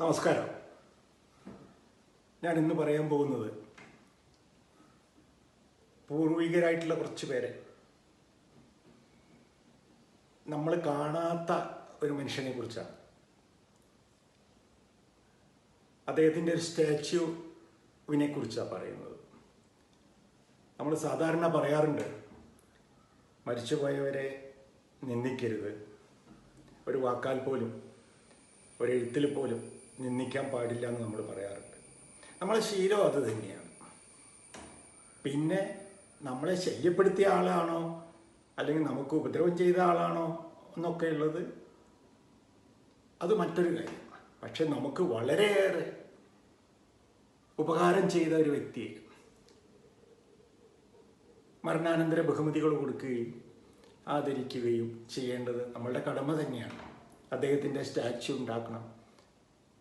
നമസ്കാരം. ഞാൻ ഇന്ന് പറയാൻ പോകുന്നത് പൂർവികരായിട്ടുള്ള കുറച്ച് പേരെ. നമ്മൾ കാണാത്ത ഒരു മനുഷ്യനെ കുറിച്ചാണ്. അദ്ദേഹത്തിന്റെ ഒരു സ്റ്റാച്യുവിനെ കുറിച്ചാണ് പറയുന്നത്. നമ്മൾ സാധാരണ പറയാറുണ്ട് മരിച്ചുപോയവരെ നിന്ദിക്കരുത്. ഒരു വാക്കാൽ പോലും ഒരു എഴുത്തിൽ പോലും നിന്ദിക്കാൻ പാടില്ല എന്ന് നമ്മൾ പറയാറുണ്ട്. നമ്മളെ ശീലം അത് തന്നെയാണ്. പിന്നെ നമ്മളെ ശല്യപ്പെടുത്തിയ ആളാണോ? അല്ലെങ്കിൽ നമുക്ക് ഉപദ്രവം ചെയ്ത ആളാണോ? എന്നൊക്കെ ഉള്ളത് അത് മറ്റൊരു കാര്യമാണ്. പക്ഷെ നമുക്ക് വളരെയേറെ ഉപകാരം ചെയ്ത ഒരു വ്യക്തിയെ മരണാനന്തര ബഹുമതികൾ കൊടുക്കുകയും ആദരിക്കുകയും ചെയ്യേണ്ടത് നമ്മളുടെ കടമ തന്നെയാണ്. അദ്ദേഹത്തിന്റെ സ്റ്റാച്യു ഉണ്ടാക്കണം.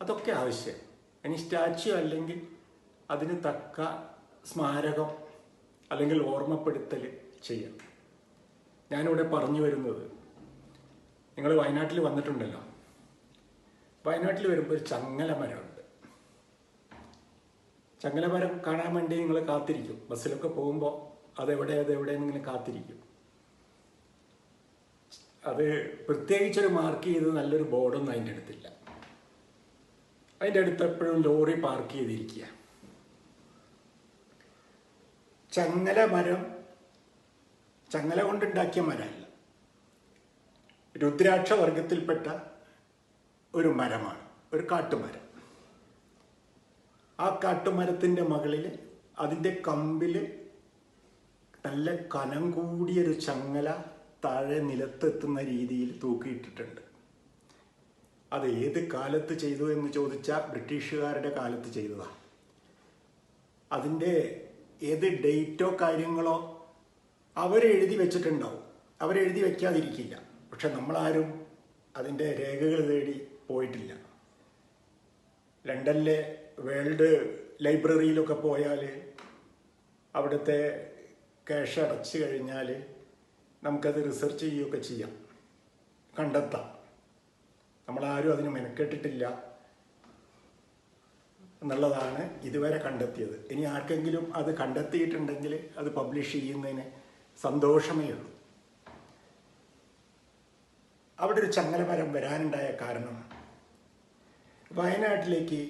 അതൊക്കെ ആവശ്യം. ഇനി സ്റ്റാച്യു അല്ലെങ്കിൽ അതിന് തക്ക സ്മാരകം അല്ലെങ്കിൽ ഓർമ്മപ്പെടുത്തൽ ചെയ്യാം. ഞാനിവിടെ പറഞ്ഞു വരുന്നത് നിങ്ങൾ വയനാട്ടിൽ വന്നിട്ടുണ്ടല്ലോ. വയനാട്ടിൽ വരുമ്പോൾ ഒരു ചങ്ങല മരമുണ്ട്. ചങ്ങല മരം കാണാൻ വേണ്ടി നിങ്ങൾ കാത്തിരിക്കും. ബസ്സിലൊക്കെ പോകുമ്പോൾ അതെവിടെ അതെവിടെ ഇങ്ങനെ കാത്തിരിക്കും. അത് പ്രത്യേകിച്ചൊരു മാർക്ക് ചെയ്ത് നല്ലൊരു ബോർഡൊന്നും അതിന്റെ അടുത്തില്ല. അതിന്റെ അടുത്ത് എപ്പോഴും ലോറി പാർക്ക് ചെയ്തിരിക്കുക. ചങ്ങല മരം ചങ്ങല കൊണ്ടുണ്ടാക്കിയ മരമല്ല. രുദ്രാക്ഷ വർഗത്തിൽപ്പെട്ട ഒരു മരമാണ് ഒരു കാട്ടുമരം. ആ കാട്ടുമരത്തിന്റെ മകളിൽ അതിന്റെ കമ്പിൽ നല്ല കനം കൂടിയൊരു ചങ്ങല താഴെ നിലത്തെത്തുന്ന രീതിയിൽ തൂക്കിയിട്ടിട്ടുണ്ട്. അത് ഏത് കാലത്ത് ചെയ്തു എന്ന് ചോദിച്ചാൽ ബ്രിട്ടീഷുകാരുടെ കാലത്ത് ചെയ്തതാണ് അതിന്റെ ഏത് ഡേറ്റോ കാര്യങ്ങളോ അവരെഴുതി വെച്ചിട്ടുണ്ടാവും. അവരെഴുതി വയ്ക്കാതിരിക്കില്ല പക്ഷെ നമ്മളാരും അതിന്റെ രേഖകൾ തേടി പോയിട്ടില്ല. ലണ്ടനിലെ വേൾഡ് ലൈബ്രറിയിലൊക്കെ പോയാൽ അവിടുത്തെ ക്യാഷ് അടച്ചു കഴിഞ്ഞാൽ നമുക്കത് റിസർച്ച് ചെയ്യുകയൊക്കെ ചെയ്യാം. കണ്ടെത്താം. നമ്മളാരും അതിന് മെനക്കെട്ടിട്ടില്ല എന്നുള്ളതാണ് ഇതുവരെ കണ്ടെത്തിയത്. ഇനി ആർക്കെങ്കിലും അത് കണ്ടെത്തിയിട്ടുണ്ടെങ്കിൽ അത് പബ്ലിഷ് ചെയ്യുന്നതിന് സന്തോഷമേ ഉള്ളൂ. അവിടെ ഒരു ചങ്ങലമരം വരാനുണ്ടായ കാരണം വയനാട്ടിലേക്ക്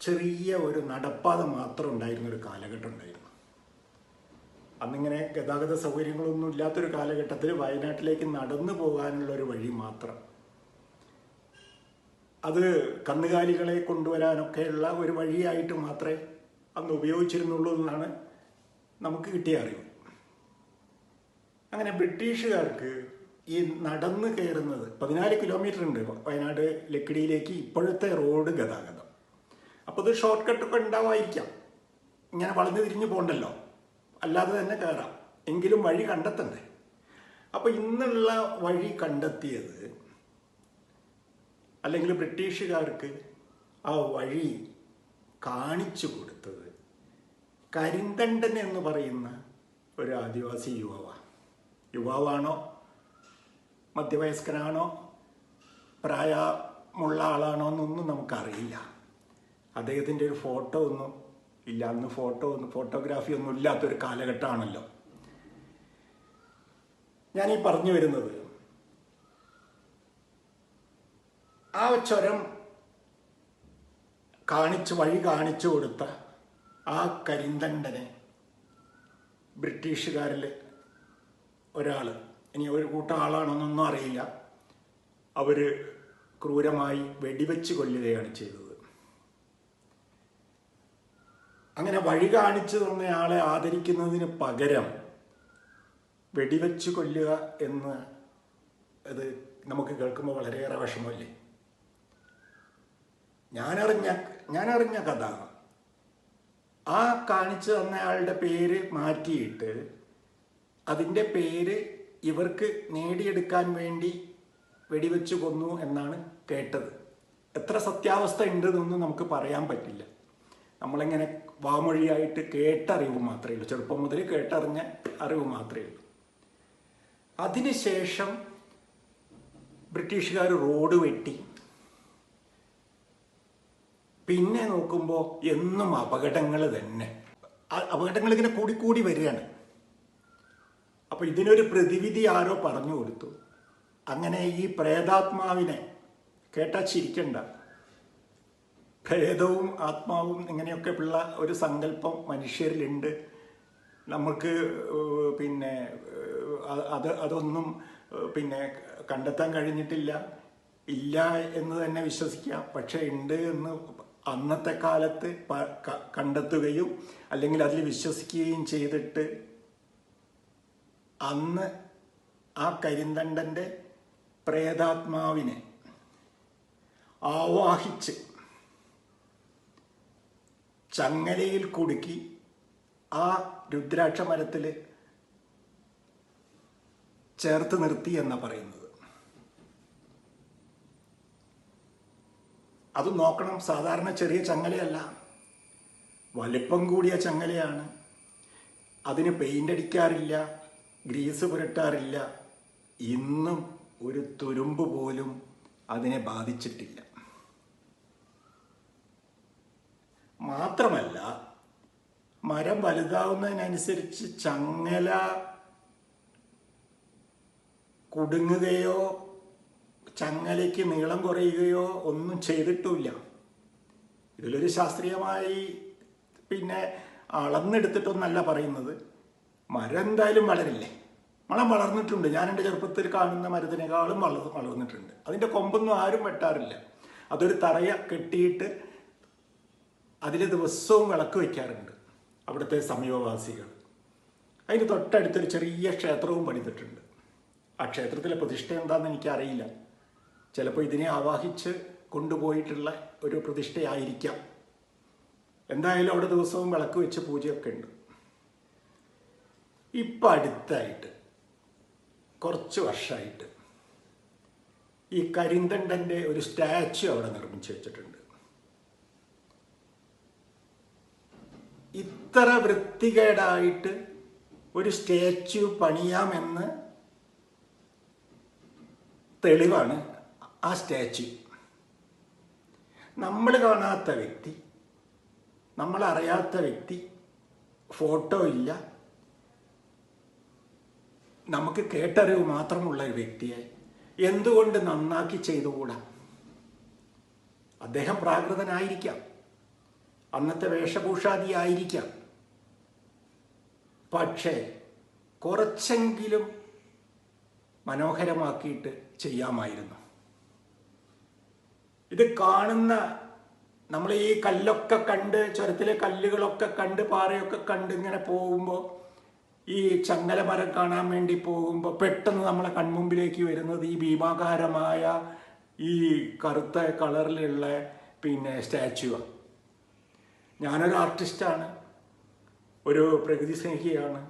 ചെറിയ ഒരു നടപ്പാത മാത്രം ഉണ്ടായിരുന്ന ഒരു കാലഘട്ടം ഉണ്ടായിരുന്നു. അന്നിങ്ങനെ ഗതാഗത സൗകര്യങ്ങളൊന്നും ഇല്ലാത്തൊരു കാലഘട്ടത്തിൽ വയനാട്ടിലേക്ക് നടന്നു പോകാനുള്ള ഒരു വഴി മാത്രം അത് കന്നുകാലികളെ കൊണ്ടുവരാനൊക്കെയുള്ള ഒരു വഴിയായിട്ട് മാത്രമേ അന്ന് ഉപയോഗിച്ചിരുന്നുള്ളൂ എന്നാണ് നമുക്ക് കിട്ടിയ അറിവ്. അങ്ങനെ ബ്രിട്ടീഷുകാർക്ക് ഈ നടന്ന് കയറുന്നത് പതിനാല് കിലോമീറ്റർ ഉണ്ട് വയനാട് ലക്കിടിയിലേക്ക് ഇപ്പോഴത്തെ റോഡ് ഗതാഗതം. അപ്പോൾ ഇത് ഷോർട്ട് കട്ടൊക്കെ ഉണ്ടാവായിരിക്കാം ഇങ്ങനെ വളഞ്ഞു തിരിഞ്ഞു പോകണ്ടല്ലോ അല്ലാതെ തന്നെ കയറാം എങ്കിലും വഴി കണ്ടെത്തണ്ടേ? അപ്പോൾ ഇന്നുള്ള വഴി കണ്ടെത്തിയത് അല്ലെങ്കിൽ ബ്രിട്ടീഷുകാർക്ക് ആ വഴി കാണിച്ചു കൊടുത്തത് കരിന്തണ്ടൻ എന്ന് പറയുന്ന ഒരു ആദിവാസി യുവാവാണ് യുവാവാണോ? മധ്യവയസ്കനാണോ? പ്രായമുള്ള ആളാണോ എന്നൊന്നും നമുക്കറിയില്ല. അദ്ദേഹത്തിന്റെ ഒരു ഫോട്ടോ ഒന്നും ഇല്ല. അന്ന് ഫോട്ടോ ഒന്നും ഫോട്ടോഗ്രാഫി ഒന്നും ഇല്ലാത്തൊരു കാലഘട്ടമാണല്ലോ. ഞാൻ ഈ പറഞ്ഞു വരുന്നത് ആ ചുരം കാണിച്ച് വഴി കാണിച്ചു കൊടുത്ത ആ കരിന്തണ്ടനെ ബ്രിട്ടീഷുകാരിൽ ഒരാൾ ഇനി ഒരു കൂട്ടം ആളാണെന്നൊന്നും അറിയില്ല. അവർ ക്രൂരമായി വെടിവെച്ച് കൊല്ലുകയാണ് ചെയ്തത്. അങ്ങനെ വഴി കാണിച്ചു തന്നയാളെ ആദരിക്കുന്നതിന് പകരം വെടിവെച്ച് കൊല്ലുക എന്ന് അത് നമുക്ക് കേൾക്കുമ്പോൾ വളരെയേറെ വിഷമമല്ലേ? ഞാനറിഞ്ഞ ഞാനറിഞ്ഞ കഥ. ആ കാണിച്ചു തന്നയാളുടെ പേര് മാറ്റിയിട്ട് അതിന്റെ പേര് ഇവർക്ക് നേടിയെടുക്കാൻ വേണ്ടി വെടിവെച്ച് കൊന്നു എന്നാണ് കേട്ടത്. എത്ര സത്യാവസ്ഥ ഉണ്ടെന്നൊന്നും നമുക്ക് പറയാൻ പറ്റില്ല. നമ്മളിങ്ങനെ വാമൊഴിയായിട്ട് കേട്ടറിവ് മാത്രമേ ഉള്ളൂ. ചെറുപ്പം മുതൽ കേട്ടറിഞ്ഞ അറിവ് മാത്രമേ ഉള്ളൂ. അതിനുശേഷം ബ്രിട്ടീഷുകാർ റോഡ് വെട്ടി. പിന്നെ നോക്കുമ്പോൾ എന്നും അപകടങ്ങൾ തന്നെ. അപകടങ്ങൾ ഇങ്ങനെ കൂടിക്കൂടി വരികയാണ്. അപ്പോൾ ഇതിനൊരു പ്രതിവിധി ആരോ പറഞ്ഞു കൊടുത്തു. അങ്ങനെ ഈ പ്രേതാത്മാവിനെ കേട്ടാ ചിരിക്കണ്ട. ഭേദവും ആത്മാവും ഇങ്ങനെയൊക്കെ ഉള്ള ഒരു സങ്കല്പം മനുഷ്യരിലുണ്ട്. നമുക്ക് പിന്നെ അത് അതൊന്നും പിന്നെ കണ്ടെത്താൻ കഴിഞ്ഞിട്ടില്ല. ഇല്ല എന്ന് തന്നെ വിശ്വസിക്കാം. പക്ഷെ ഉണ്ട് എന്ന് അന്നത്തെ കാലത്ത് കണ്ടെത്തുകയും അല്ലെങ്കിൽ അതിൽ വിശ്വസിക്കുകയും ചെയ്തിട്ട് അന്ന് ആ കരിന്തണ്ടന്റെ പ്രേതാത്മാവിനെ ആവാഹിച്ച് ചങ്ങലയിൽ കുടുക്കി ആ രുദ്രാക്ഷ മരത്തിൽ ചേർത്ത് നിർത്തി എന്നാണ് പറയുന്നത്. അത് നോക്കണം. സാധാരണ ചെറിയ ചങ്ങലയല്ല. വലിപ്പം കൂടിയ ചങ്ങലയാണ്. അതിന് പെയിന്റ് അടിക്കാറില്ല. ഗ്രീസ് പുരട്ടാറില്ല. ഇന്നും ഒരു തുരുമ്പ് പോലും അതിനെ ബാധിച്ചിട്ടില്ല. മാത്രമല്ല മരം വലുതാവുന്നതിനനുസരിച്ച് ചങ്ങല കുടുങ്ങുകയോ ചങ്ങലയ്ക്ക് നീളം കുറയുകയോ ഒന്നും ചെയ്തിട്ടുമില്ല. ഇതിലൊരു ശാസ്ത്രീയമായി പിന്നെ അളന്നെടുത്തിട്ടൊന്നല്ല പറയുന്നത്. മരം എന്തായാലും വളരില്ലേ? മണം വളർന്നിട്ടുണ്ട്. ഞാൻ എന്റെ ചെറുപ്പത്തിൽ കാണുന്ന മരത്തിനേക്കാളും വളർ വളർന്നിട്ടുണ്ട്. അതിന്റെ കൊമ്പൊന്നും ആരും വെട്ടാറില്ല. അതൊരു തറയ കെട്ടിയിട്ട് അതിൽ ദിവസവും വിളക്ക് വയ്ക്കാറുണ്ട് അവിടുത്തെ സമീപവാസികൾ. അതിന് തൊട്ടടുത്തൊരു ചെറിയ ക്ഷേത്രവും പണിതിട്ടുണ്ട്. ആ ക്ഷേത്രത്തിലെ പ്രതിഷ്ഠ എന്താണെന്ന് എനിക്കറിയില്ല. ചിലപ്പോൾ ഇതിനെ ആവാഹിച്ച് കൊണ്ടുപോയിട്ടുള്ള ഒരു പ്രതിഷ്ഠയായിരിക്കാം. എന്തായാലും അവിടെ ദിവസവും വിളക്ക് വെച്ച് പൂജയൊക്കെ ഉണ്ട്. ഇപ്പം അടുത്തായിട്ട് കുറച്ച് വർഷമായിട്ട് ഈ കരിന്തണ്ടന്റെ ഒരു സ്റ്റാച്ചു അവിടെ നിർമ്മിച്ചു വെച്ചിട്ടുണ്ട്. ഇത്ര വൃത്തികേടായിട്ട് ഒരു സ്റ്റാച്യു പണിയാമെന്ന് തെളിവാണ് ആ സ്റ്റാച്യു. നമ്മൾ കാണാത്ത വ്യക്തി നമ്മളറിയാത്ത വ്യക്തി ഫോട്ടോ ഇല്ല. നമുക്ക് കേട്ടറിവ് മാത്രമുള്ള ഒരു വ്യക്തിയെ എന്തുകൊണ്ട് നന്നാക്കി ചെയ്തുകൂടാ? അദ്ദേഹം പ്രാകൃതനായിരിക്കാം. അന്നത്തെ വേഷഭൂഷാദി ആയിരിക്കാം. പക്ഷേ കുറച്ചെങ്കിലും മനോഹരമാക്കിയിട്ട് ചെയ്യാമായിരുന്നു. ഇത് കാണുന്ന നമ്മൾ ഈ കല്ലൊക്കെ കണ്ട് ചുരത്തിലെ കല്ലുകളൊക്കെ കണ്ട് പാറയൊക്കെ കണ്ട് ഇങ്ങനെ പോകുമ്പോൾ ഈ ചങ്ങല മരം കാണാൻ വേണ്ടി പോകുമ്പോൾ പെട്ടെന്ന് നമ്മളെ കൺമുമ്പിലേക്ക് വരുന്നത് ഈ ഭീമാകാരമായ ഈ കറുത്ത കളറിലുള്ള പിന്നെ സ്റ്റാച്ചുവാണ് ഞാനൊരു ആർട്ടിസ്റ്റാണ്. ഒരു പ്രകൃതി സ്നേഹിയാണ്.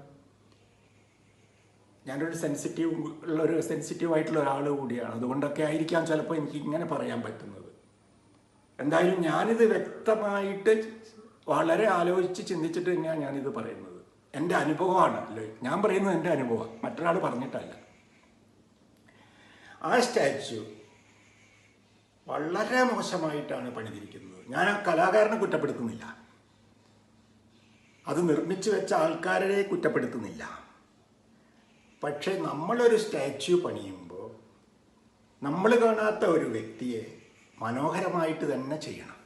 ഞാനൊരു സെൻസിറ്റീവ് ഉള്ളൊരു സെൻസിറ്റീവ് ആയിട്ടുള്ള ഒരാൾ കൂടിയാണ്. അതുകൊണ്ടൊക്കെ ആയിരിക്കാം ചിലപ്പോൾ എനിക്ക് ഇങ്ങനെ പറയാൻ പറ്റുന്നത്. എന്തായാലും ഞാനിത് വ്യക്തമായിട്ട് വളരെ ആലോചിച്ച് ചിന്തിച്ചിട്ട് തന്നെയാണ് ഞാനിത് പറയുന്നത്. എന്റെ അനുഭവമാണ്. അല്ലേ? ഞാൻ പറയുന്നത് എന്റെ അനുഭവം. മറ്റൊരാൾ പറഞ്ഞിട്ടല്ല. ആ സ്റ്റാച്ചു വളരെ മോശമായിട്ടാണ് പണിതിരിക്കുന്നത്. ഞാൻ ആ കലാകാരനെ കുറ്റപ്പെടുത്തുന്നില്ല. അത് നിർമ്മിച്ചു വെച്ച ആൾക്കാരെ കുറ്റപ്പെടുത്തുന്നില്ല. പക്ഷേ നമ്മളൊരു സ്റ്റാച്യു പണിയുമ്പോൾ നമ്മൾ കാണാത്ത ഒരു വ്യക്തിയെ മനോഹരമായിട്ട് തന്നെ ചെയ്യണം.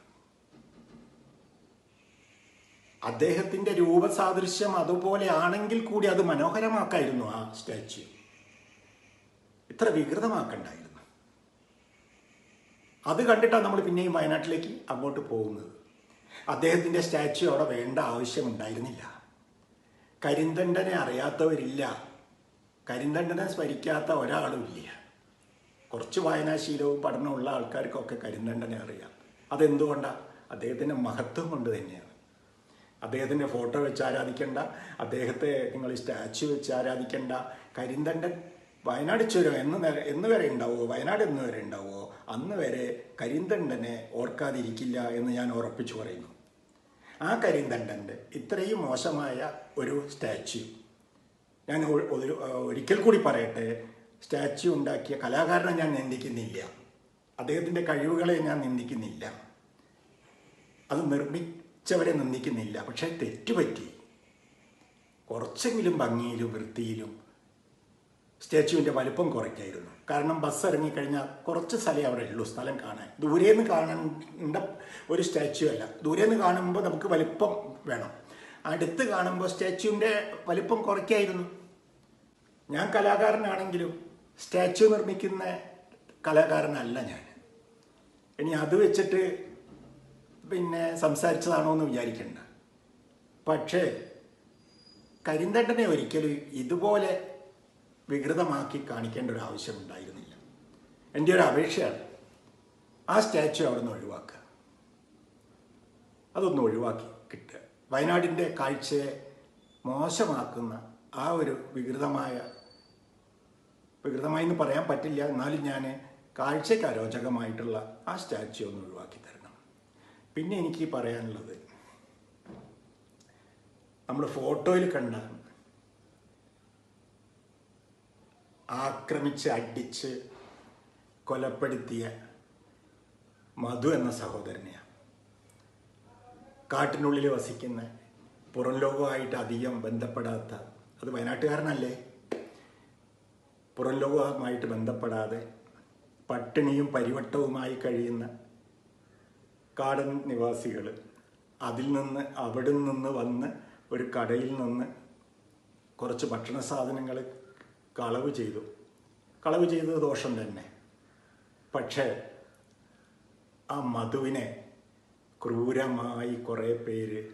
അദ്ദേഹത്തിന്റെ രൂപസാദൃശ്യം അതുപോലെ ആണെങ്കിൽ കൂടി അത് മനോഹരമാക്കായിരുന്നു ആ സ്റ്റാച്യു. ഇത്ര വികൃതമാക്കണ്ടായിരുന്നു. അത് കണ്ടിട്ടാണ് നമ്മൾ പിന്നെയും വയനാട്ടിലേക്ക് അങ്ങോട്ട് പോകുന്നത്. അദ്ദേഹത്തിന്റെ സ്റ്റാച്യു അവിടെ വേണ്ട ആവശ്യമുണ്ടായിരുന്നില്ല. കരിന്തണ്ടനെ അറിയാത്തവരില്ല. കരിന്തണ്ടനെ സ്മരിക്കാത്ത ഒരാളും ഇല്ല. കുറച്ച് വായനാശീലവും പഠനമുള്ള ആൾക്കാർക്കൊക്കെ കരിന്തണ്ടനെ അറിയാം. അതെന്തുകൊണ്ടാണ് അദ്ദേഹത്തിന്റെ മഹത്വം കൊണ്ട് തന്നെയാണ്. അദ്ദേഹത്തിന്റെ ഫോട്ടോ വെച്ച് ആരാധിക്കേണ്ട. അദ്ദേഹത്തെ നിങ്ങൾ സ്റ്റാച്ചു വെച്ച് ആരാധിക്കേണ്ട. കരിന്തണ്ടൻ വയനാട് ചുരം എന്ന് എന്ന് വരെ ഉണ്ടാവുമോ വയനാട് എന്ന് വരെ ഉണ്ടാവുമോ അന്ന് വരെ കരിന്തണ്ടനെ ഓർക്കാതിരിക്കില്ല എന്ന് ഞാൻ ഉറപ്പിച്ചു പറയുന്നു. ആ കരിന്തണ്ടന്റെ ഇത്രയും മോശമായ ഒരു സ്റ്റാച്യു ഞാൻ ഒരിക്കൽ കൂടി പറയട്ടെ സ്റ്റാച്യു ഉണ്ടാക്കിയ കലാകാരനെ ഞാൻ നിന്ദിക്കുന്നില്ല. അദ്ദേഹത്തിന്റെ കഴിവുകളെ ഞാൻ നിന്ദിക്കുന്നില്ല. അത് നിർമ്മിച്ചവരെ നിന്ദിക്കുന്നില്ല. പക്ഷേ തെറ്റുപറ്റി. കുറച്ചെങ്കിലും ഭംഗിയിലും വൃത്തിയിലും സ്റ്റാച്യുവിന്റെ വലുപ്പം കുറയ്ക്കായിരുന്നു. കാരണം ബസ് ഇറങ്ങിക്കഴിഞ്ഞാൽ കുറച്ച് സ്ഥലമേ അവിടെ ഉള്ളൂ സ്ഥലം കാണാൻ. ദൂരെ നിന്ന് കാണേണ്ട ഒരു സ്റ്റാച്യു അല്ല. ദൂരെ നിന്ന് കാണുമ്പോൾ നമുക്ക് വലുപ്പം വേണം. അടുത്ത് കാണുമ്പോൾ സ്റ്റാച്യുവിന്റെ വലിപ്പം കുറയ്ക്കായിരുന്നു. ഞാൻ കലാകാരനാണെങ്കിലും സ്റ്റാച്ചു നിർമ്മിക്കുന്ന കലാകാരനല്ല ഞാൻ. ഇനി അത് വെച്ചിട്ട് പിന്നെ സംസാരിച്ചതാണോ എന്ന് വിചാരിക്കണ്ട. പക്ഷേ കരിന്തണ്ടനെ ഒരിക്കലും ഇതുപോലെ വികൃതമാക്കി കാണിക്കേണ്ട ഒരു ആവശ്യം ഉണ്ടായിരുന്നില്ല. എന്റെ ഒരു അപേക്ഷയാണ്. ആ സ്റ്റാച്ചു അവിടെ നിന്ന് ഒഴിവാക്കുക. അതൊന്ന് ഒഴിവാക്കി കിട്ടുക. വയനാടിന്റെ കാഴ്ചയെ മോശമാക്കുന്ന ആ ഒരു വികൃതമായ വികൃതമായി പറയാൻ പറ്റില്ല. എന്നാലും ഞാൻ കാഴ്ചയ്ക്ക് അരോചകമായിട്ടുള്ള ആ സ്റ്റാച്ചു ഒന്ന് ഒഴിവാക്കി തരണം. പിന്നെ എനിക്ക് പറയാനുള്ളത് നമ്മൾ ഫോട്ടോയിൽ കണ്ട ആക്രമിച്ച് അടിച്ച് കൊലപ്പെടുത്തിയ മധു എന്ന സഹോദരനെയാണ് കാട്ടിനുള്ളിൽ വസിക്കുന്ന പുറം ലോകവുമായിട്ട് അധികം ബന്ധപ്പെടാത്ത അത് വയനാട്ടുകാരനല്ലേ? പുറം ലോകവുമായിട്ട് ബന്ധപ്പെടാതെ പട്ടിണിയും പരിവട്ടവുമായി കഴിയുന്ന കാടൻ നിവാസികൾ അതിൽ നിന്ന് അവിടെ നിന്ന് വന്ന് ഒരു കടയിൽ നിന്ന് കുറച്ച് ഭക്ഷണ സാധനങ്ങൾ കളവ് ചെയ്തു. കളവ് ചെയ്തത് ദോഷം തന്നെ. പക്ഷേ ആ മധുവിനെ ക്രൂരമായി കുറേ പേര്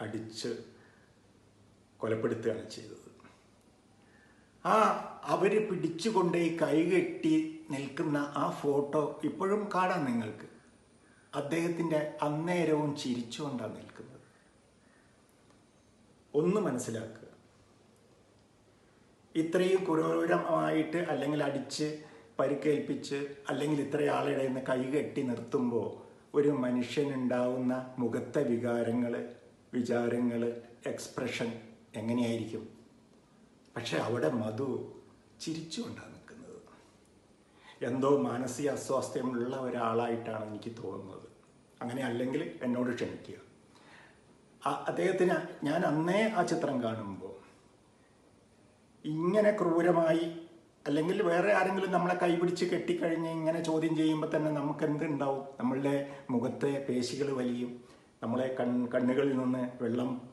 അടിച്ച് കൊലപ്പെടുത്തുകയാണ് ചെയ്തത്. ആ അവർ പിടിച്ചുകൊണ്ട് കൈകെട്ടി നിൽക്കുന്ന ആ ഫോട്ടോ ഇപ്പോഴും കാണാം നിങ്ങൾക്ക്. അദ്ദേഹത്തിന്റെ അന്നേരവും ചിരിച്ചുകൊണ്ടാണ് നിൽക്കുന്നത്. ഒന്ന് മനസ്സിലാക്കുക. ഇത്രയും ക്രൂരമായിട്ട് അല്ലെങ്കിൽ അടിച്ച് പരിക്കേൽപ്പിച്ച് അല്ലെങ്കിൽ ഇത്രയാളുടെ നിന്ന് കൈകെട്ടി നിർത്തുമ്പോൾ ഒരു മനുഷ്യനുണ്ടാവുന്ന മുഖത്തെ വികാരങ്ങൾ വിചാരങ്ങൾ എക്സ്പ്രഷൻ എങ്ങനെയായിരിക്കും? പക്ഷെ അവിടെ മധു ചിരിച്ചുകൊണ്ടാണ് നിൽക്കുന്നത്. എന്തോ മാനസിക അസ്വാസ്ഥ്യമുള്ള ഒരാളായിട്ടാണ് എനിക്ക് തോന്നുന്നത്. അങ്ങനെ അല്ലെങ്കിൽ എന്നോട് ക്ഷമിക്കുക. ആ- അദ്ദേഹത്തിന് ഞാൻ അന്നേ ആ ചിത്രം കാണുമ്പോൾ ഇങ്ങനെ ക്രൂരമായി അല്ലെങ്കിൽ വേറെ ആരെങ്കിലും നമ്മളെ കൈപിടിച്ച് കെട്ടിക്കഴിഞ്ഞ് ഇങ്ങനെ ചോദ്യം ചെയ്യുമ്പോൾ തന്നെ നമുക്ക് എന്തുണ്ടാവും നമ്മളുടെ മുഖത്തെ പേശികൾ വലിയും നമ്മളെ കൺ കണ്ണുകളിൽ നിന്ന് വെള്ളം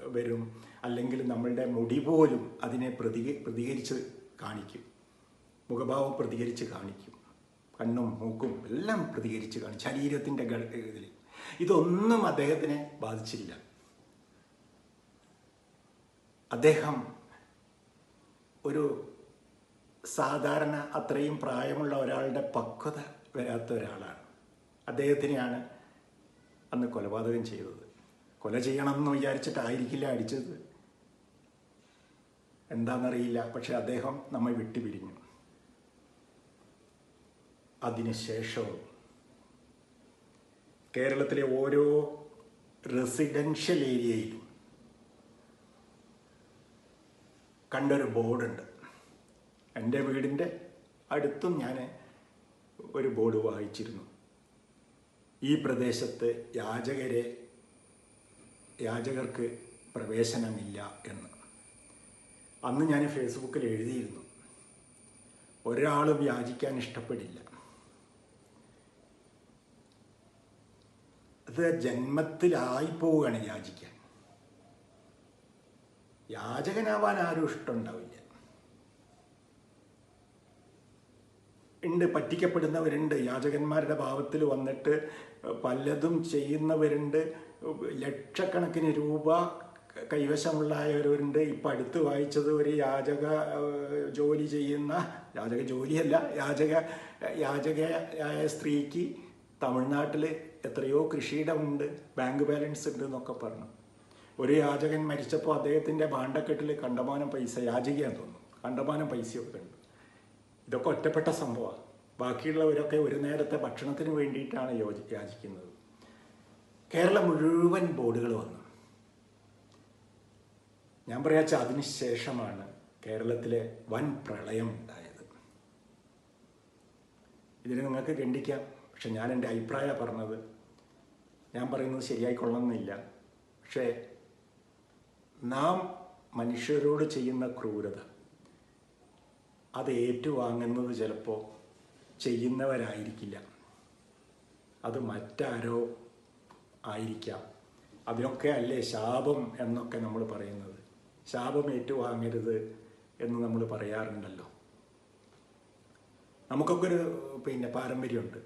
വരും. അല്ലെങ്കിൽ നമ്മളുടെ മുടി പോലും അതിനെ പ്രതി പ്രതികരിച്ച് കാണിക്കും. മുഖഭാവം പ്രതികരിച്ച് കാണിക്കും. കണ്ണും മൂക്കും എല്ലാം പ്രതികരിച്ച് കാണിക്കും. ശരീരത്തിന്റെ ഇതിൽ ഇതൊന്നും അദ്ദേഹത്തിനെ ബാധിച്ചില്ല. അദ്ദേഹം ഒരു സാധാരണ അത്രയും പ്രായമുള്ള ഒരാളുടെ പക്വത വരാത്ത ഒരാളാണ്. അദ്ദേഹത്തിനെയാണ് അന്ന് കൊലപാതകം ചെയ്തത്. കൊല ചെയ്യണമെന്ന് വിചാരിച്ചിട്ടായിരിക്കില്ല അടിച്ചത്. എന്താണെന്നറിയില്ല പക്ഷെ അദ്ദേഹം നമ്മെ വിട്ടുപിരിഞ്ഞു. അതിനുശേഷവും കേരളത്തിലെ ഓരോ റെസിഡൻഷ്യൽ ഏരിയയിലും കണ്ടൊരു ബോർഡുണ്ട്. എന്റെ വീടിന്റെ അടുത്തും ഞാൻ ഒരു ബോർഡ് വായിച്ചിരുന്നു. ഈ പ്രദേശത്ത് യാചകരെ യാചകർക്ക് പ്രവേശനമില്ല എന്ന്. അന്ന് ഞാൻ ഫേസ്ബുക്കിൽ എഴുതിയിരുന്നു. ഒരാൾ വ്യാജിക്കാൻ ഇഷ്ടപ്പെടില്ല. അത് ജന്മത്തിലായി പോവുകയാണ് യാചിക്കാൻ യാചകനാവാൻ ആരും ഇഷ്ടമുണ്ടാവില്ല. ഉണ്ട് പറ്റിക്കപ്പെടുന്നവരുണ്ട്. യാചകന്മാരുടെ ഭാവത്തിൽ വന്നിട്ട് പലതും ചെയ്യുന്നവരുണ്ട്. ലക്ഷക്കണക്കിന് രൂപ കൈവശമുള്ളവരുണ്ട് ഇപ്പം അടുത്ത് വായിച്ചത് ഒരു യാചക ജോലി ചെയ്യുന്ന യാചക ജോലിയല്ല യാചക യാചകയായ സ്ത്രീക്ക് തമിഴ്നാട്ടിൽ എത്രയോ കൃഷിയിടമുണ്ട് ബാങ്ക് ബാലൻസ് ഉണ്ട് എന്നൊക്കെ പറഞ്ഞു. ഒരു യാചകൻ മരിച്ചപ്പോൾ അദ്ദേഹത്തിന്റെ ഭാണ്ഡക്കെട്ടിൽ കണ്ടമാനം പൈസ യാചിക്കാൻ തോന്നുന്നു. കണ്ടമാനം പൈസയൊക്കെ ഉണ്ട്. ഇതൊക്കെ ഒറ്റപ്പെട്ട സംഭവമാണ് ബാക്കിയുള്ളവരൊക്കെ ഒരു നേരത്തെ ഭക്ഷണത്തിന് വേണ്ടിയിട്ടാണ് യോജി യാചിക്കുന്നത്. കേരളം മുഴുവൻ ബോർഡുകൾ വന്നു. ഞാൻ പറയാച്ച അതിനുശേഷമാണ് കേരളത്തിലെ വൻ പ്രളയം ഉണ്ടായത്. ഇതിന് നിങ്ങൾക്ക് ഖണ്ഡിക്കാം പക്ഷെ ഞാൻ എന്റെ അഭിപ്രായ പറഞ്ഞത് ഞാൻ പറയുന്നത് ശരിയായിക്കൊള്ളണമെന്നില്ല. പക്ഷേ നാം മനുഷ്യരോട് ചെയ്യുന്ന ക്രൂരത അത് ഏറ്റുവാങ്ങുന്നത് ചിലപ്പോൾ ചെയ്യുന്നവരായിരിക്കില്ല. അത് മറ്റാരോ ആയിരിക്കാം. അതിനൊക്കെ അല്ലേ ശാപം എന്നൊക്കെ നമ്മൾ പറയുന്നത്. ശാപം ഏറ്റുവാങ്ങരുത് എന്ന് നമ്മൾ പറയാറുണ്ടല്ലോ. നമുക്കൊക്കെ ഒരു പിന്നെ പാരമ്പര്യമുണ്ട്.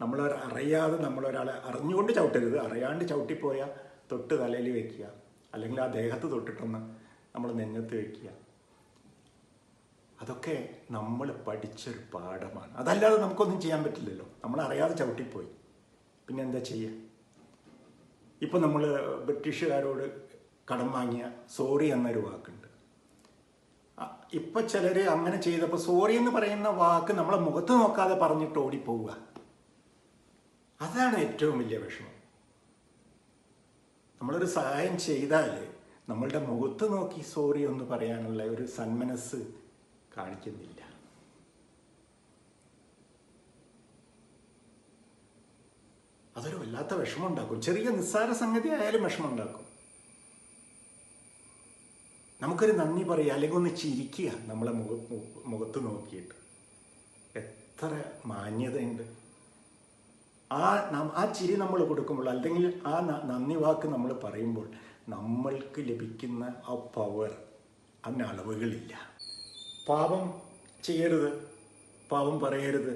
നമ്മൾ അറിയാതെ നമ്മളൊരാളെ അറിഞ്ഞുകൊണ്ട് ചവിട്ടരുത്. അറിയാണ്ട് ചവിട്ടിപ്പോയാൽ തൊട്ട് തലയിൽ വെക്കുക. അല്ലെങ്കിൽ ആ ദേഹത്ത് തൊട്ടിട്ടൊന്ന് നമ്മൾ നെഞ്ഞത്ത് വെക്കുക. അതൊക്കെ നമ്മൾ പഠിച്ചൊരു പാഠമാണ്. അതല്ലാതെ നമുക്കൊന്നും ചെയ്യാൻ പറ്റില്ലല്ലോ. നമ്മൾ അറിയാതെ ചവിട്ടിപ്പോയി. പിന്നെ എന്താ ചെയ്യുക? ഇപ്പം നമ്മൾ ബ്രിട്ടീഷുകാരോട് കടം വാങ്ങിയ സോറി എന്നൊരു വാക്കുണ്ട്. ഇപ്പൊ ചിലര് അങ്ങനെ ചെയ്തപ്പോൾ സോറി എന്ന് പറയുന്ന വാക്ക് നമ്മളെ മുഖത്ത് നോക്കാതെ പറഞ്ഞിട്ട് ഓടിപ്പോവുക. അതാണ് ഏറ്റവും വലിയ വിഷമം. നമ്മളൊരു സഹായം ചെയ്താൽ നമ്മളുടെ മുഖത്ത് നോക്കി സോറി എന്ന് പറയാനുള്ള ഒരു സന്മനസ് കാണിക്കുന്നില്ല. അതൊരു വല്ലാത്ത വിഷമം ഉണ്ടാക്കും. ചെറിയ നിസ്സാര സംഗതി ആയാലും വിഷമം ഉണ്ടാക്കും. നമുക്കൊരു നന്ദി പറയുക അല്ലെങ്കിൽ ഒന്ന് ചിരിക്കുക നമ്മളെ മുഖ മുഖത്ത് നോക്കിയിട്ട്. എത്ര മാന്യതയുണ്ട്. ആ ആ ചിരി നമ്മൾ കൊടുക്കുമ്പോൾ അല്ലെങ്കിൽ ആ നന്ദി വാക്ക് നമ്മൾ പറയുമ്പോൾ നമ്മൾക്ക് ലഭിക്കുന്ന ആ പവർ അതിന് അളവുകളില്ല. പാപം ചെയ്യരുത്. പാപം പറയരുത്.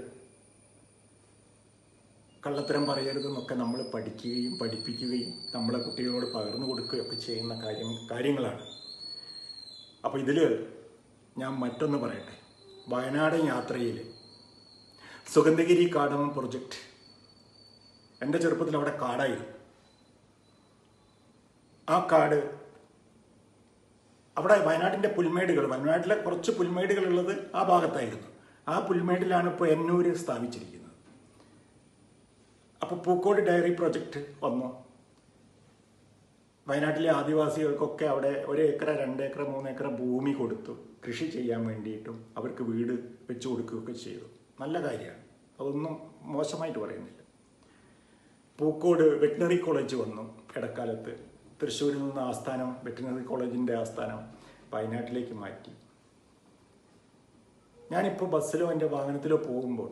കള്ളത്തരം പറയരുതെന്നൊക്കെ നമ്മൾ പഠിക്കുകയും പഠിപ്പിക്കുകയും നമ്മളെ കുട്ടികളോട് പകർന്നു കൊടുക്കുകയൊക്കെ ചെയ്യുന്ന കാര്യം കാര്യങ്ങളാണ്. അപ്പോൾ ഇതിൽ ഞാൻ മറ്റൊന്ന് പറയട്ടെ. വയനാട് യാത്രയിൽ സുഗന്ധഗിരി കാടമ പ്രൊജക്റ്റ് എന്റെ ചെറുപ്പത്തിൽ അവിടെ കാടായിരുന്നു. ആ കാട് അവിടെ വയനാട്ടിന്റെ പുൽമേടുകൾ വയനാട്ടിലെ കുറച്ച് പുൽമേടുകൾ ഉള്ളത് ആ ഭാഗത്തായിരുന്നു. ആ പുൽമേടിലാണ് ഇപ്പോൾ എന്നൂര് സ്ഥാപിച്ചിരിക്കുന്നത്. അപ്പോൾ പൂക്കോട് ഡയറി പ്രൊജക്റ്റ് വന്നു. വയനാട്ടിലെ ആദിവാസികൾക്കൊക്കെ അവിടെ ഒരു ഏക്കർ രണ്ട് ഏക്കർ മൂന്ന് ഏക്കർ ഭൂമി കൊടുത്തു. കൃഷി ചെയ്യാൻ വേണ്ടിയിട്ടും അവർക്ക് വീട് വെച്ചു കൊടുക്കുകയൊക്കെ ചെയ്തു. നല്ല കാര്യമാണ്. അതൊന്നും മോശമായിട്ട് പറയുന്നില്ല. പൂക്കോട് വെറ്റിനറി കോളേജ് വന്നു ഇടക്കാലത്ത്. തൃശ്ശൂരിൽ നിന്ന് ആസ്ഥാനം വെറ്റിനറി കോളേജിന്റെ ആസ്ഥാനം വയനാട്ടിലേക്ക് മാറ്റി. ഞാനിപ്പോൾ ബസ്സിലോ എന്റെ വാഹനത്തിലോ പോകുമ്പോൾ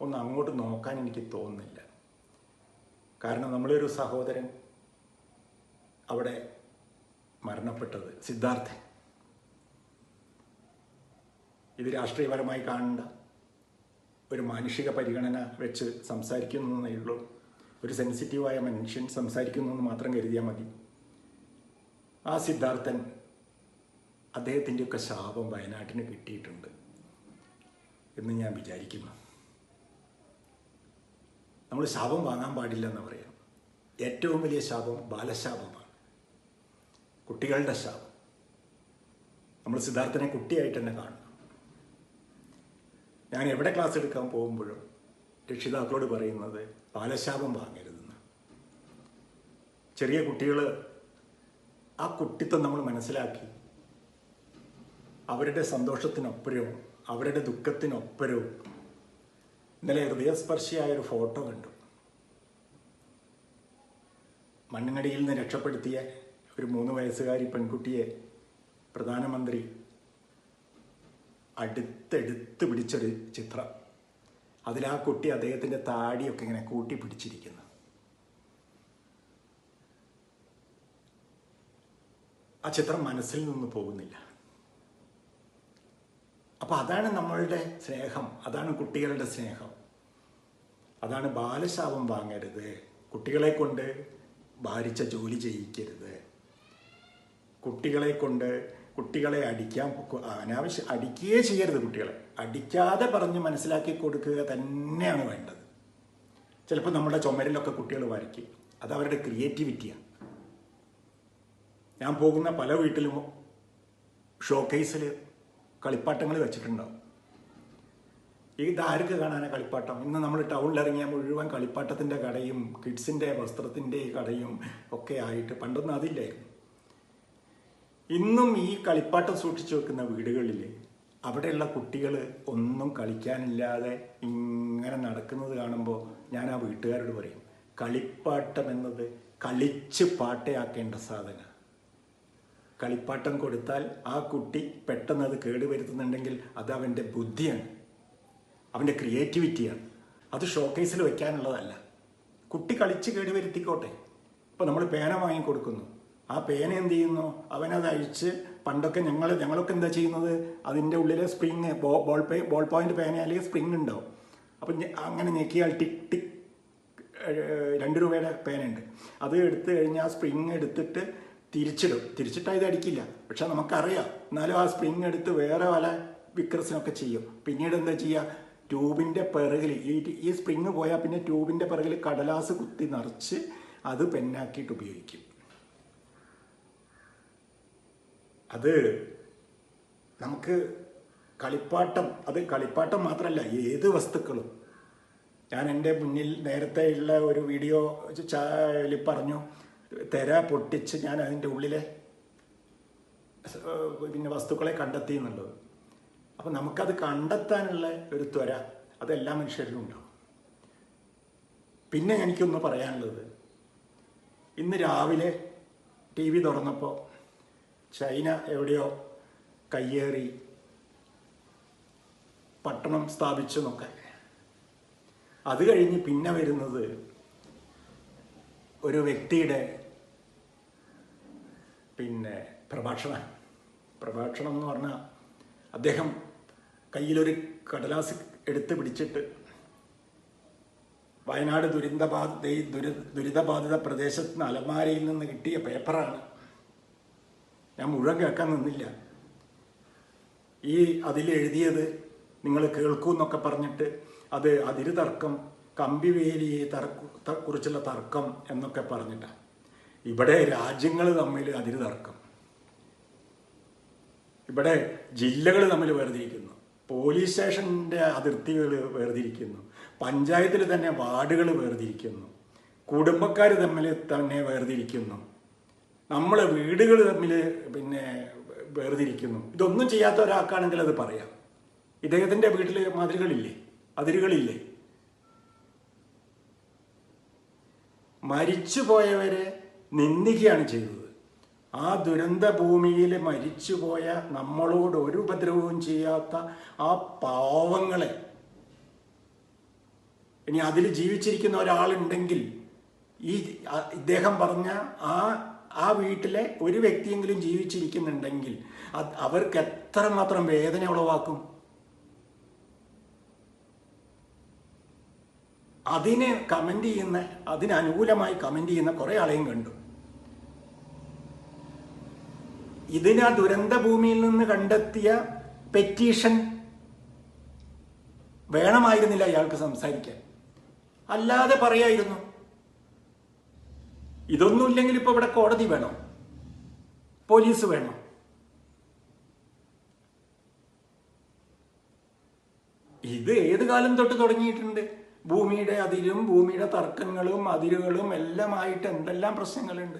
ഒന്ന് അങ്ങോട്ട് നോക്കാൻ എനിക്ക് തോന്നുന്നില്ല. കാരണം നമ്മളൊരു സഹോദരൻ അവിടെ മരണപ്പെട്ടത് സിദ്ധാർത്ഥൻ. ഇത് രാഷ്ട്രീയപരമായി കാണേണ്ട. ഒരു മാനുഷിക പരിഗണന വെച്ച് സംസാരിക്കുന്നതേ ഉള്ളൂ. ഒരു സെൻസിറ്റീവായ മനുഷ്യൻ സംസാരിക്കുന്നു എന്ന് മാത്രം കരുതിയാൽ മതി. ആ സിദ്ധാർത്ഥൻ അദ്ദേഹത്തിന്റെയൊക്കെ ശാപം വയനാട്ടിന് കിട്ടിയിട്ടുണ്ട് എന്ന് ഞാൻ വിചാരിക്കുന്നു. നമ്മൾ ശാപം വാങ്ങാൻ പാടില്ല എന്ന് പറയാം. ഏറ്റവും വലിയ ശാപം ബാലശാപമാണ്. കുട്ടികളുടെ ശാപം. നമ്മൾ സിദ്ധാർത്ഥനെ കുട്ടിയായിട്ട് തന്നെ കാണുക. ഞാൻ എവിടെ ക്ലാസ് എടുക്കാൻ പോകുമ്പോഴും രക്ഷിതാക്കളോട് പറയുന്നത് ബാലശാപം വാങ്ങരുതെന്ന്. ചെറിയ കുട്ടികൾ ആ കുട്ടിത്വം നമ്മൾ മനസ്സിലാക്കി അവരുടെ സന്തോഷത്തിനൊപ്പരവും അവരുടെ ദുഃഖത്തിനൊപ്പരവും ഇന്നലെ ഹൃദയസ്പർശിയായ ഒരു ഫോട്ടോ കണ്ടു. മണ്ണിനടിയിൽ നിന്ന് രക്ഷപ്പെടുത്തിയ ഒരു മൂന്ന് വയസ്സുകാരി പെൺകുട്ടിയെ പ്രധാനമന്ത്രി അടുത്തെടുത്ത് പിടിച്ചൊരു ചിത്രം. അതിൽ ആ കുട്ടി അദ്ദേഹത്തിന്റെ താടിയൊക്കെ ഇങ്ങനെ കൂട്ടി പിടിച്ചിരിക്കുന്നു ആ ചിത്രം മനസ്സിൽ നിന്ന് പോകുന്നില്ല. അപ്പോൾ അതാണ് നമ്മളുടെ സ്നേഹം അതാണ് കുട്ടികളുടെ സ്നേഹം. അതാണ് ബാലശാപം വാങ്ങരുത് കുട്ടികളെ കൊണ്ട് ഭാരിച്ച ജോലി ചെയ്യിക്കരുത്. കുട്ടികളെ കൊണ്ട് കുട്ടികളെ അടിക്കാൻ അനാവശ്യം അടിക്കുകയേ ചെയ്യരുത് കുട്ടികളെ. അടിക്കാതെ പറഞ്ഞ് മനസ്സിലാക്കി കൊടുക്കുക തന്നെയാണ് വേണ്ടത്. ചിലപ്പോൾ നമ്മുടെ ചുമരിലൊക്കെ കുട്ടികൾ വരയ്ക്കും. അത് അവരുടെ ക്രിയേറ്റിവിറ്റിയാണ് ഞാൻ പോകുന്ന പല വീട്ടിലും ഷോക്കേസിൽ കളിപ്പാട്ടങ്ങൾ വെച്ചിട്ടുണ്ടാവും. ഈ ആർക്ക് കാണാനാ കളിപ്പാട്ടം. ഇന്ന് നമ്മൾ ടൗണിൽ ഇറങ്ങിയാൽ മുഴുവൻ കളിപ്പാട്ടത്തിന്റെ കടയും കിഡ്സിന്റെ വസ്ത്രത്തിന്റെ കടയും ഒക്കെ ആയിട്ട് പണ്ടൊന്നും അതില്ലായിരുന്നു. ഇന്നും ഈ കളിപ്പാട്ടം സൂക്ഷിച്ചു വെക്കുന്ന വീടുകളിൽ അവിടെയുള്ള കുട്ടികൾ ഒന്നും കളിക്കാനില്ലാതെ ഇങ്ങനെ നടക്കുന്നത് കാണുമ്പോൾ ഞാൻ ആ വീട്ടുകാരോട് പറയും കളിപ്പാട്ടം എന്നത് കളിച്ച് പാട്ടയാക്കേണ്ട സാധന. കളിപ്പാട്ടം കൊടുത്താൽ ആ കുട്ടി പെട്ടെന്ന് അത് കേടുവരുത്തുന്നുണ്ടെങ്കിൽ അത് അവന്റെ ബുദ്ധിയാണ്. അവന്റെ ക്രിയേറ്റിവിറ്റിയാണ്. അത് ഷോക്കേസിൽ വെക്കാനുള്ളതല്ല. കുട്ടി കളിച്ച് കേടുവരുത്തിക്കോട്ടെ ഇപ്പോൾ നമ്മൾ പേന വാങ്ങി കൊടുക്കുന്നു ആ പേന എന്ത് ചെയ്യുന്നു? അവനത് അഴിച്ച് പണ്ടൊക്കെ ഞങ്ങൾ ഞങ്ങളൊക്കെ എന്താ ചെയ്യുന്നത്? അതിന്റെ ഉള്ളിലെ സ്പ്രിങ് ബോൾ പേ ബോൾ പോയിന്റ് പേന അല്ലെങ്കിൽ സ്പ്രിങ് ഉണ്ടാവും. അപ്പം അങ്ങനെ ഞെക്കിയാൽ ടിക് ടിക് രണ്ട് രൂപയുടെ പേനുണ്ട് അത് എടുത്തു കഴിഞ്ഞാൽ ആ സ്പ്രിങ് എടുത്തിട്ട് തിരിച്ചിടും. തിരിച്ചിട്ടാൽ ഇത് അടിക്കില്ല. പക്ഷെ നമുക്കറിയാം. എന്നാലും ആ സ്പ്രിങ് എടുത്ത് വേറെ പല വിക്രസിനൊക്കെ ചെയ്യും. പിന്നീട് എന്താ ചെയ്യുക ട്യൂബിന്റെ പിറകിൽ ഈ ഈ സ്പ്രിങ് പോയാൽ പിന്നെ ട്യൂബിന്റെ പിറകിൽ കടലാസ് കുത്തി നിറച്ച് അത് പെന്നാക്കിയിട്ട് ഉപയോഗിക്കും. അത് നമുക്ക് കളിപ്പാട്ടം അത് കളിപ്പാട്ടം മാത്രമല്ല ഏത് വസ്തുക്കളും. ഞാൻ എന്റെ മുന്നിൽ നേരത്തെ ഉള്ള ഒരു വീഡിയോ പറഞ്ഞു തെര പൊട്ടിച്ച് ഞാൻ അതിന്റെ ഉള്ളിലെ പിന്നെ വസ്തുക്കളെ കണ്ടെത്തി എന്നുള്ളത് അപ്പം നമുക്കത് കണ്ടെത്താനുള്ള ഒരു ത്വര അതെല്ലാ മനുഷ്യരിലും ഉണ്ടാവും. പിന്നെ എനിക്കൊന്ന് പറയാനുള്ളത്. ഇന്ന് രാവിലെ ടി വി തുറന്നപ്പോൾ ചൈന എവിടെയോ കയ്യേറി പട്ടണം സ്ഥാപിച്ചു എന്നൊക്കെ അത് കഴിഞ്ഞ് പിന്നെ വരുന്നത് ഒരു വ്യക്തിയുടെ പിന്നെ പ്രഭാഷണം പ്രഭാഷണം എന്ന് പറഞ്ഞാൽ അദ്ദേഹം കയ്യിലൊരു കടലാസ് എടുത്ത് പിടിച്ചിട്ട് വയനാട് ദുരിതബാധ ദുരിതബാധിത പ്രദേശത്ത് നിന്ന് അലമാരയിൽ നിന്ന് കിട്ടിയ പേപ്പറാണ്. ഞാൻ മുഴുവൻ കേൾക്കാൻ നിന്നില്ല. ഈ അതിൽ എഴുതിയത് നിങ്ങൾ കേൾക്കൂ എന്നൊക്കെ പറഞ്ഞിട്ട് അത് അതിര് തർക്കം കമ്പിവേലിയെ തർക്ക കുറിച്ചുള്ള തർക്കം എന്നൊക്കെ പറഞ്ഞിട്ടാണ് ഇവിടെ രാജ്യങ്ങൾ തമ്മിൽ അതിര് തർക്കം ഇവിടെ ജില്ലകൾ തമ്മിൽ വേർതിരിക്കുന്നു. പോലീസ് സ്റ്റേഷന്റെ അതിർത്തികൾ വേർതിരിക്കുന്നു. പഞ്ചായത്തിൽ തന്നെ വാർഡുകൾ വേർതിരിക്കുന്നു. കുടുംബക്കാർ തമ്മിൽ തന്നെ വേർതിരിക്കുന്നു. നമ്മൾ വീടുകൾ തമ്മിൽ പിന്നെ വേർതിരിക്കുന്നു. ഇതൊന്നും ചെയ്യാത്ത ഒരാൾക്കാണെങ്കിൽ അത് പറയാം. ഇദ്ദേഹത്തിന്റെ വീട്ടിൽ മതിലുകളില്ലേ? അതിരുകളില്ലേ? മരിച്ചുപോയവരെ നിന്ദിക്കുകയാണ് ചെയ്തത്. ആ ദുരന്ത ഭൂമിയിൽ മരിച്ചുപോയ നമ്മളോട് ഒരു ഉപദ്രവവും ചെയ്യാത്ത ആ പാവങ്ങളെ. ഇനി അതിൽ ജീവിച്ചിരിക്കുന്ന ഒരാളുണ്ടെങ്കിൽ ഈ ഇദ്ദേഹം പറഞ്ഞ ആ ആ വീട്ടിലെ ഒരു വ്യക്തിയെങ്കിലും ജീവിച്ചിരിക്കുന്നുണ്ടെങ്കിൽ അവർക്ക് എത്രമാത്രം വേദന ഉളവാക്കും? അതിന് കമന്റ് ചെയ്യുന്ന അതിന് അനുകൂലമായി കമന്റ് ചെയ്യുന്ന കുറേ ആളെയും കണ്ടു. ഇതിന് ആ ദുരന്ത ഭൂമിയിൽ നിന്ന് കണ്ടെത്തിയ പെറ്റീഷൻ വേണമായിരുന്നില്ല അയാൾക്ക് സംസാരിക്കാൻ. അല്ലാതെ പറയായിരുന്നു ഇതൊന്നുമില്ലെങ്കിൽ ഇപ്പൊ ഇവിടെ കോടതി വേണോ. പോലീസ് വേണോ. ഇത് ഏത് കാലം തൊട്ട് തുടങ്ങിയിട്ടുണ്ട്? ഭൂമിയുടെ അതിരും ഭൂമിയുടെ തർക്കങ്ങളും അതിരുകളും എല്ലാമായിട്ട് എന്തെല്ലാം പ്രശ്നങ്ങളുണ്ട്?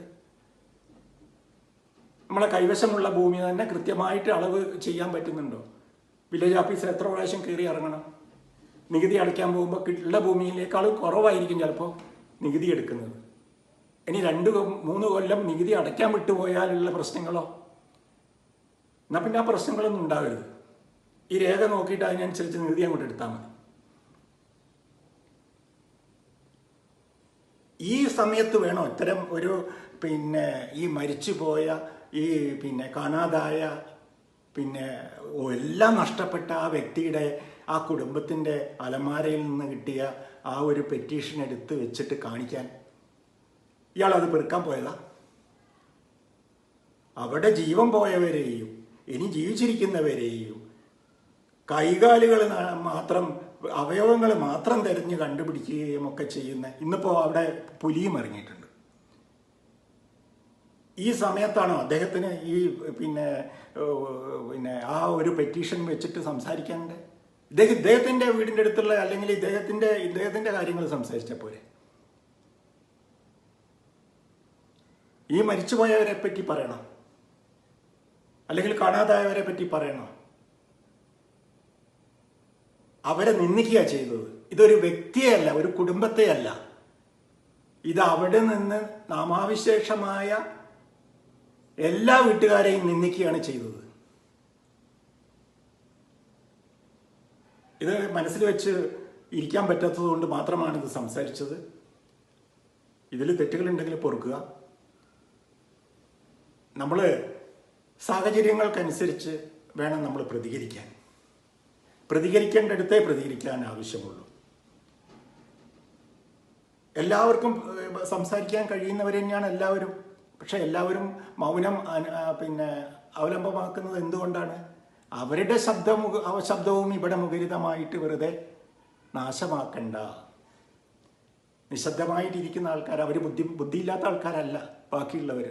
നമ്മളെ കൈവശമുള്ള ഭൂമി തന്നെ കൃത്യമായിട്ട് അളവ് ചെയ്യാൻ പറ്റുന്നുണ്ടോ? വില്ലേജ് ഓഫീസിൽ എത്ര പ്രാവശ്യം കയറി ഇറങ്ങണം? നികുതി അടയ്ക്കാൻ പോകുമ്പോൾ ഉള്ള ഭൂമിയിലേക്കാൾ കുറവായിരിക്കും ചിലപ്പോൾ നികുതി എടുക്കുന്നത്. ഇനി രണ്ട് മൂന്ന് കൊല്ലം നികുതി അടയ്ക്കാൻ വിട്ടുപോയാലുള്ള പ്രശ്നങ്ങളോ? എന്നാൽ പിന്നെ ആ പ്രശ്നങ്ങളൊന്നും ഉണ്ടാകരുത്. ഈ രേഖ നോക്കിയിട്ട് അതിനനുസരിച്ച് നികുതി അങ്ങോട്ട് എടുത്താൽ മതി. ഈ സമയത്ത് വേണോ ഇത്തരം ഒരു പിന്നെ ഈ മരിച്ചുപോയ ഈ പിന്നെ കാണാതായ പിന്നെ എല്ലാം നഷ്ടപ്പെട്ട ആ വ്യക്തിയുടെ ആ കുടുംബത്തിന്റെ അലമാരയിൽ നിന്ന് കിട്ടിയ ആ ഒരു പെറ്റീഷൻ എടുത്ത് വെച്ചിട്ട് കാണിക്കാൻ ഇയാൾ അത് പെറുക്കാൻ പോയതാ. അവിടെ ജീവൻ പോയവരെയും ഇനി ജീവിച്ചിരിക്കുന്നവരെയും കൈകാലുകൾ മാത്രം അവയവങ്ങൾ മാത്രം തിരഞ്ഞ് കണ്ടുപിടിക്കുകയും ഒക്കെ ചെയ്യുന്ന ഇന്നിപ്പോൾ അവിടെ പുലിയും ഇറങ്ങിയിട്ടുണ്ട്. ഈ സമയത്താണോ അദ്ദേഹത്തിന് ഈ പിന്നെ പിന്നെ ആ ഒരു പെറ്റീഷൻ വെച്ചിട്ട് സംസാരിക്കാനുണ്ട്? ഇദ്ദേഹം ഇദ്ദേഹത്തിന്റെ വീടിന്റെ അടുത്തുള്ള അല്ലെങ്കിൽ ഇദ്ദേഹത്തിന്റെ ഇദ്ദേഹത്തിന്റെ കാര്യങ്ങൾ സംസാരിച്ച പോരെ? ഈ മരിച്ചുപോയവരെ പറ്റി പറയണം? അല്ലെങ്കിൽ കാണാതായവരെ പറ്റി പറയണോ? അവരെ നിന്ദിക്കുക ചെയ്തത്. ഇതൊരു വ്യക്തിയല്ല ഒരു കുടുംബത്തെയല്ല. ഇത് അവിടെ നിന്ന് നാമാവിശേഷമായ എല്ലാ വീട്ടുകാരെയും നിന്ദിക്കുകയാണ് ചെയ്തത്. ഇത് മനസ്സിൽ വെച്ച് ഇരിക്കാൻ പറ്റാത്തത് കൊണ്ട് മാത്രമാണ് ഇത് സംസാരിച്ചത്. ഇതിൽ തെറ്റുകളുണ്ടെങ്കിൽ പൊറുക്കുക. നമ്മൾ സാഹചര്യങ്ങൾക്കനുസരിച്ച് വേണം നമ്മൾ പ്രതികരിക്കാൻ. പ്രതികരിക്കേണ്ടടുത്തേ പ്രതികരിക്കാൻ ആവശ്യമുള്ളൂ. എല്ലാവർക്കും സംസാരിക്കാൻ കഴിയുന്നവർ തന്നെയാണ് എല്ലാവരും. പക്ഷെ എല്ലാവരും മൗനം പിന്നെ അവലംബമാക്കുന്നത് എന്തുകൊണ്ടാണ്? അവരുടെ ശബ്ദം ശബ്ദവും ഇവിടെ മുഖരിതമായിട്ട് വെറുതെ നാശമാക്കണ്ട. നിശബ്ദമായിട്ടിരിക്കുന്ന ആൾക്കാർ അവർ ബുദ്ധി ബുദ്ധിയില്ലാത്ത ആൾക്കാരല്ല ബാക്കിയുള്ളവർ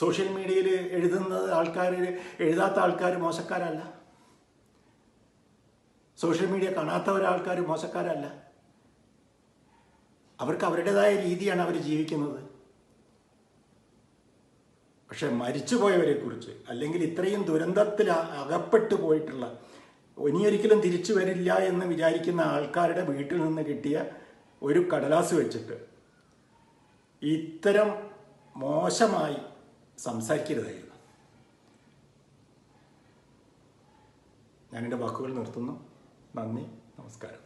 സോഷ്യൽ മീഡിയയിൽ എഴുതുന്നത് ആൾക്കാർ എഴുതാത്ത ആൾക്കാർ മോശക്കാരല്ല. സോഷ്യൽ മീഡിയ കാണാത്ത ഒരാൾക്കാർ മോശക്കാരല്ല. അവർക്ക് അവരുടേതായ രീതിയാണ് അവർ ജീവിക്കുന്നത്. പക്ഷെ മരിച്ചുപോയവരെ കുറിച്ച് അല്ലെങ്കിൽ ഇത്രയും ദുരന്തത്തിൽ അകപ്പെട്ടു പോയിട്ടുള്ള ഇനിയൊരിക്കലും തിരിച്ചു വരില്ല എന്ന് വിചാരിക്കുന്ന ആൾക്കാരുടെ വീട്ടിൽ നിന്ന് കിട്ടിയ ഒരു കടലാസ് വെച്ചിട്ട് ഇത്തരം മോശമായി സംസാരിക്കരുതായിരുന്നു. ഞാനെന്റെ വാക്കുകൾ നിർത്തുന്നു. നന്ദി. നമസ്കാരം.